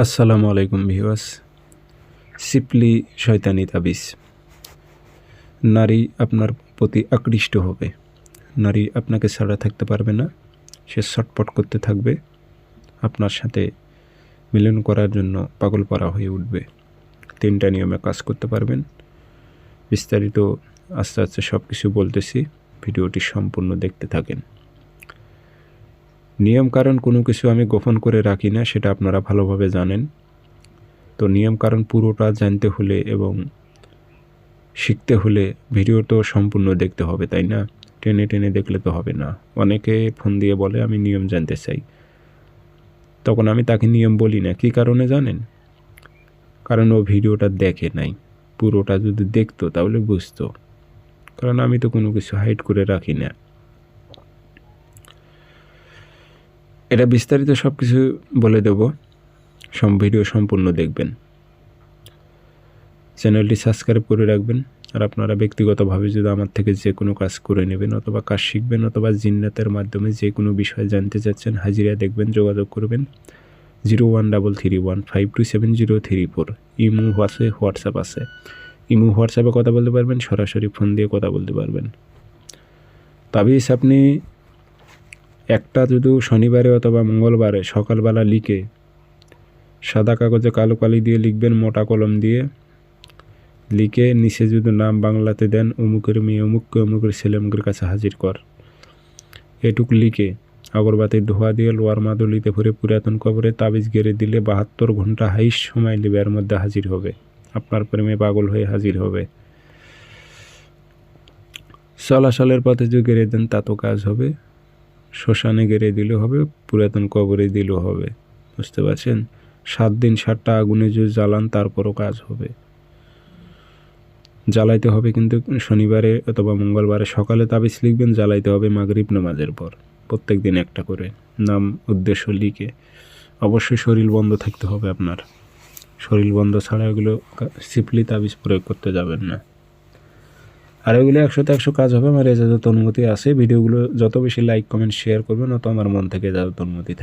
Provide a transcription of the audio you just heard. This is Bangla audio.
আসসালামু আলাইকুম ভিউয়ার্স। সিপলি শয়তানি তাবিজ। নারী আপনার প্রতি আকৃষ্ট হবে। নারী আপনাকে ছাড়া থাকতে পারবে না। সে ছটপট করতে থাকবে। আপনার সাথে মিলন করার জন্য পাগল পারা হয়ে উঠবে। তিনটা নিয়মে কাজ করতে পারবেন। বিস্তারিত আস্তে আস্তে সব কিছু বলতেছি। ভিডিওটি সম্পূর্ণ দেখতে থাকেন। নিয়ম কোনো কিছু আমি গোপন করে রাখি না, সেটা আপনারা ভালোভাবে জানেন। তো নিয়ম পুরোটা জানতে হলে এবং শিখতে হলে ভিডিও তো সম্পূর্ণ দেখতে হবে, তাই না? টেনে টেনে দেখলে তো হবে না। অনেকে ফোন দিয়ে বলে, আমি নিয়ম জানতে চাই। তখন আমি তাকে নিয়ম বলি না। কী কারণে জানেন? কারণ ও ভিডিওটা দেখে নাই। পুরোটা যদি দেখতো তাহলে বুঝতো। কারণ আমি তো কোনো কিছু হাইড করে রাখি না। এটা বিস্তারিত সব কিছু বলে দেব। সব ভিডিও সম্পূর্ণ দেখবেন। চ্যানেলটি সাবস্ক্রাইব করে রাখবেন। আর আপনারা ব্যক্তিগতভাবে যদি আমার থেকে যে কোনো কাজ করে নেবেন অথবা কাজ শিখবেন অথবা জিন্নাতের মাধ্যমে যে কোনো বিষয়ে জানতে চাচ্ছেন, হাজিরা দেখবেন, যোগাযোগ করবেন। Zero one double three one five two seven zero three four. Imo আছে হোয়াটসঅ্যাপ আছে। ইমো, হোয়াটসঅ্যাপে কথা বলতে পারবেন, সরাসরি ফোন দিয়ে কথা বলতে পারবেন। তাবিজ আপনি একটা যদি শনিবারে অথবা মঙ্গলবারে সকালবেলা লিখে সাদা কাগজে কালো কালি দিয়ে লিখবেন, মোটা কলম দিয়ে লিখে নিচে যদি নাম বাংলাতে দেন, অমুকের মেয়ে, অমুককে অমুকের ছেলে, অমুকের কাছে হাজির কর। এটুক লিখে আগরবাতির ধোয়া দিয়ে লোয়ার মাদুলিতে ভরে পুরাতন কবরে তাবিজ গেড়ে দিলে বাহাত্তর ঘণ্টা হাইস সময় নেবে, এর মধ্যে হাজির হবে। আপনার প্রেমে পাগল হয়ে হাজির হবে। চলাচলের পথে যদি গেড়ে দেন, তা তো কাজ হবে। শ্মশানে গেড়ে দিলেও হবে, পুরাতন কবরে দিলেও হবে। বুঝতে পারছেন? সাত দিন সাতটা আগুনে যদি জ্বালান, তারপরও কাজ হবে। জ্বালাইতে হবে কিন্তু শনিবারে অথবা মঙ্গলবারে সকালে তাবিজ লিখবেন, জ্বালাইতে হবে মাগরিব নামাজের পর। প্রত্যেক দিন একটা করে। নাম, উদ্দেশ্য লিখে। অবশ্যই শরীর বন্ধ থাকতে হবে আপনার। শরীর বন্ধ ছাড়া এগুলো সিপলি তাবিজ প্রয়োগ করতে যাবেন না। আর ওইগুলো একশোতে একশো কাজ হবে, আমার এজাজত অনুমতি আছে। ভিডিওগুলো যত বেশি লাইক কমেন্ট শেয়ার করবেন তত আমার মন থেকে এজাজত অনুমতি